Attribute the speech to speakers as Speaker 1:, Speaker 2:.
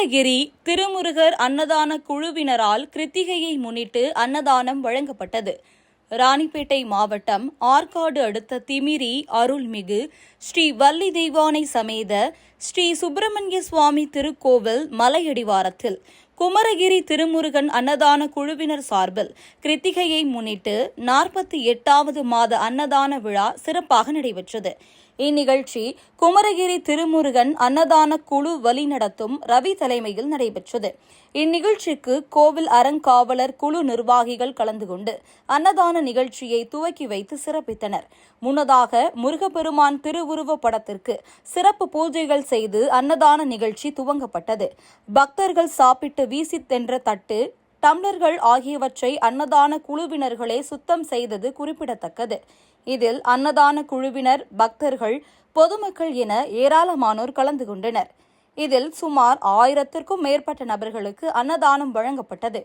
Speaker 1: குமரகிரி திருமுருகர் அன்னதான குழுவினரால் கிருத்திகையை முன்னிட்டு அன்னதானம் வழங்கப்பட்டது. ராணிப்பேட்டை மாவட்டம் ஆற்காடு அடுத்த திமிரி அருள்மிகு ஸ்ரீ வள்ளி தெய்வானை சமேத ஸ்ரீ சுப்பிரமணிய சுவாமி திருக்கோவில் மலையடிவாரத்தில் குமரகிரி திருமுருகன் அன்னதான குழுவினர் சார்பில் கிருத்திகையை முன்னிட்டு நாற்பத்தி எட்டாவது மாத அன்னதான விழா சிறப்பாக நடைபெற்றது. இந்நிகழ்ச்சி குமரகிரி திருமுருகன் அன்னதான குழு வழிநடத்தும் ரவி தலைமையில் நடைபெற்றது. இந்நிகழ்ச்சிக்கு கோவில் அறங்காவலர் குழு நிர்வாகிகள் கலந்து கொண்டு அன்னதான நிகழ்ச்சியை துவக்கி வைத்து சிறப்பித்தனர். முன்னதாக முருகப்பெருமான் திருவுருவ படத்திற்கு சிறப்பு பூஜைகள் செய்து அன்னதான நிகழ்ச்சி துவங்கப்பட்டது. பக்தர்கள் சாப்பிட்டு வீசித்தென்ற தென்ற தட்டு டம்ளர்கள் ஆகியவற்றை அன்னதான குழுவினர்களே சுத்தம் செய்தது குறிப்பிடத்தக்கது. இதில் அன்னதான குழுவினர் பக்தர்கள் பொதுமக்கள் என ஏராளமானோர் கலந்து கொண்டனர். இதில் சுமார் ஆயிரத்திற்கும் மேற்பட்ட நபர்களுக்கு அன்னதானம் வழங்கப்பட்டது.